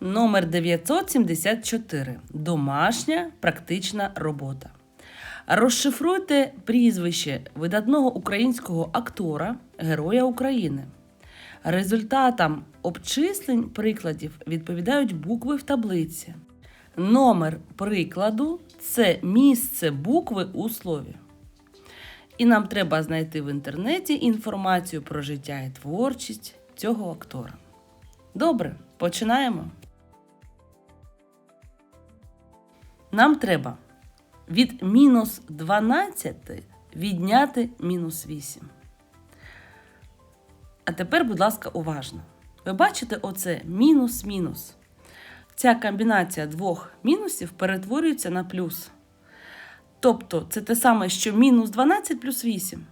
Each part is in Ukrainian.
Номер 974. Домашня практична робота. Розшифруйте прізвище видатного українського актора, Героя України. Результатам обчислень прикладів відповідають букви в таблиці. Номер прикладу це місце букви у слові. І нам треба знайти в інтернеті інформацію про життя і творчість цього актора. Добре, починаємо. Нам треба від мінус 12 відняти мінус 8. А тепер, будь ласка, уважно. Ви бачите оце мінус-мінус. Ця комбінація двох мінусів перетворюється на плюс. Тобто це те саме, що мінус 12 плюс 8.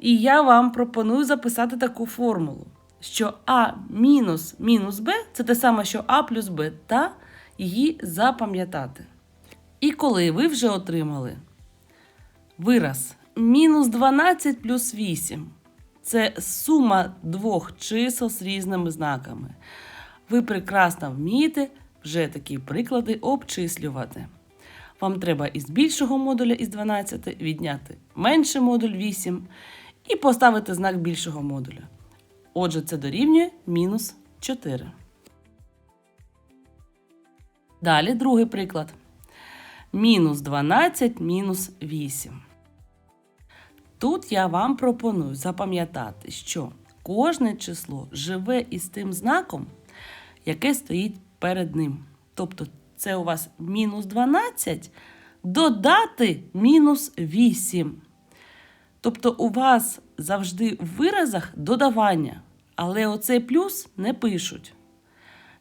І я вам пропоную записати таку формулу, що А мінус мінус Б це те саме, що А плюс Б, та її запам'ятати. І коли ви вже отримали вираз мінус 12 плюс 8, це сума двох чисел з різними знаками. Ви прекрасно вмієте вже такі приклади обчислювати. Вам треба із більшого модуля із 12 відняти менший модуль 8 і поставити знак більшого модуля. Отже, це дорівнює мінус 4. Далі другий приклад. Мінус 12 мінус 8. Тут я вам пропоную запам'ятати, що кожне число живе із тим знаком, яке стоїть перед ним. Тобто це у вас мінус 12 додати мінус 8. Тобто у вас завжди в виразах додавання, але оцей плюс не пишуть.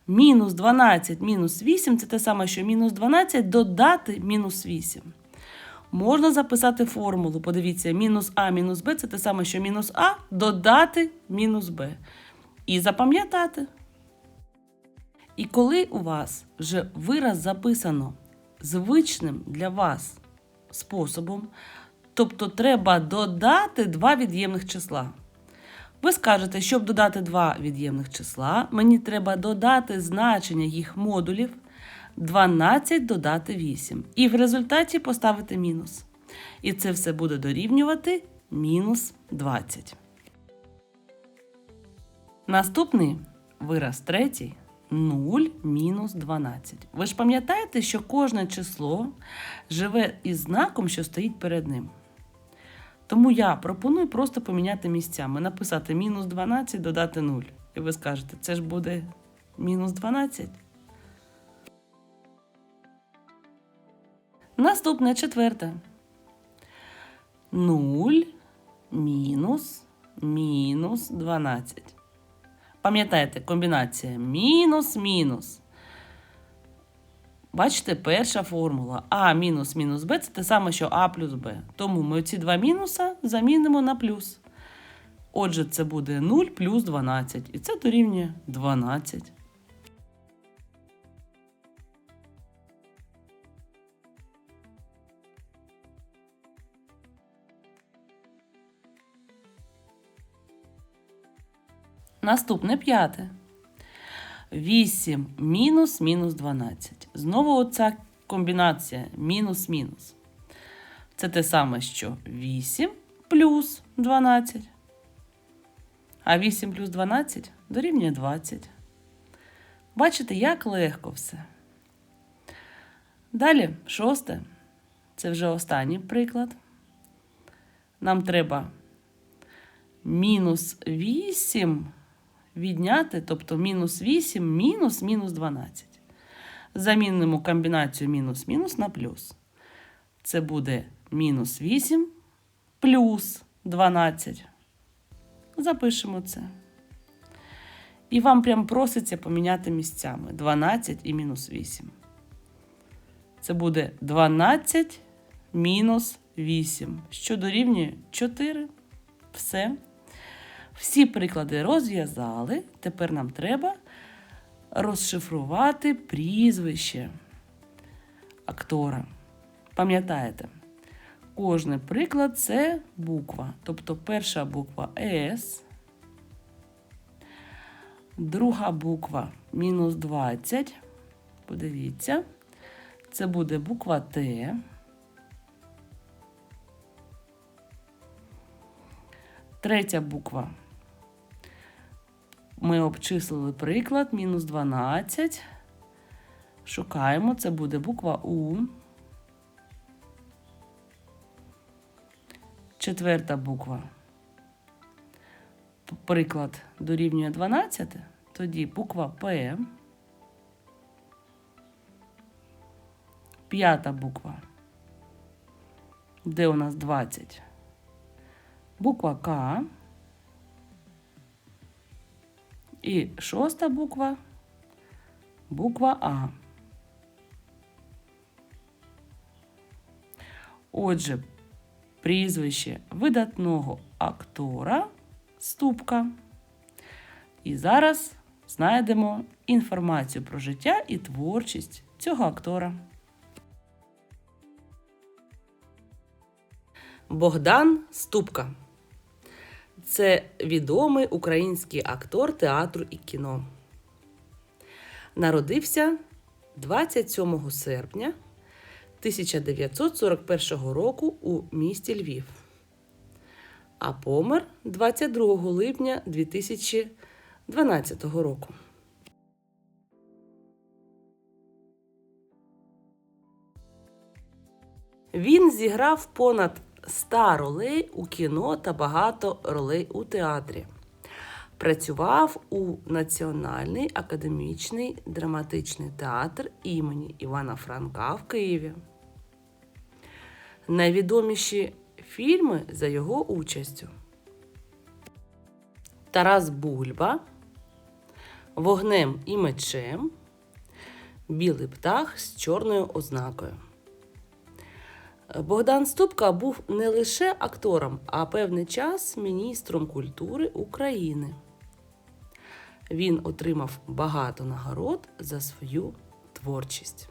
Мінус 12 мінус 8 це те саме, що мінус 12 додати мінус 8. Можна записати формулу. Подивіться, мінус А мінус Б це те саме, що мінус А додати мінус Б. І запам'ятати. І коли у вас вже вираз записано звичним для вас способом, тобто треба додати два від'ємних числа. Ви скажете, щоб додати два від'ємних числа, мені треба додати значення їх модулів 12 додати 8. І в результаті поставити мінус. І це все буде дорівнювати мінус 20. Наступний вираз третій 0 мінус 12. Ви ж пам'ятаєте, що кожне число живе із знаком, що стоїть перед ним. Тому я пропоную просто поміняти місцями, написати мінус 12, додати 0. І ви скажете, це ж буде мінус 12. Наступне четверте. 0 мінус мінус 12. Пам'ятаєте, комбінація мінус-мінус. Бачите, перша формула А мінус мінус Б це те саме, що А плюс Б. Тому ми ці два мінуса замінимо на плюс. Отже, це буде 0 плюс 12. І це дорівнює 12. Наступне п'яте. 8 мінус мінус 12. Знову оця комбінація мінус-мінус. Це те саме, що 8 плюс 12. А 8 плюс 12 дорівнює 20. Бачите, як легко все. Далі, шосте. Це вже останній приклад. Нам треба мінус 8 відняти, тобто мінус 8 мінус мінус 12. Замінимо комбінацію мінус-мінус на плюс. Це буде мінус 8 плюс 12. Запишемо це. І вам прям проситься поміняти місцями 12 і мінус 8. Це буде 12 мінус 8, що дорівнює 4. Все. Всі приклади розв'язали. Тепер нам треба розшифрувати прізвище актора. Пам'ятаєте, кожний приклад це буква. Тобто перша буква С, Друга буква мінус 20. Подивіться, це буде буква Т. Третя буква. Ми обчислили приклад мінус 12. Шукаємо, це буде буква У. Четверта буква. Приклад дорівнює 12, тоді буква П. П'ята буква. Де у нас 20? Буква К. І шоста буква буква А. Отже, прізвище видатного актора Ступка. І зараз знайдемо інформацію про життя і творчість цього актора. Богдан Ступка. Це відомий український актор театру і кіно. Народився 27 серпня 1941 року у місті Львів, а помер 22 липня 2012 року. Він зіграв понад 100 ролей у кіно та багато ролей у театрі. Працював у Національний академічний драматичний театр імені Івана Франка в Києві. Найвідоміші фільми за його участю: Тарас Бульба, Вогнем і мечем, Білий птах з чорною ознакою. Богдан Ступка був не лише актором, а певний час міністром культури України. Він отримав багато нагород за свою творчість.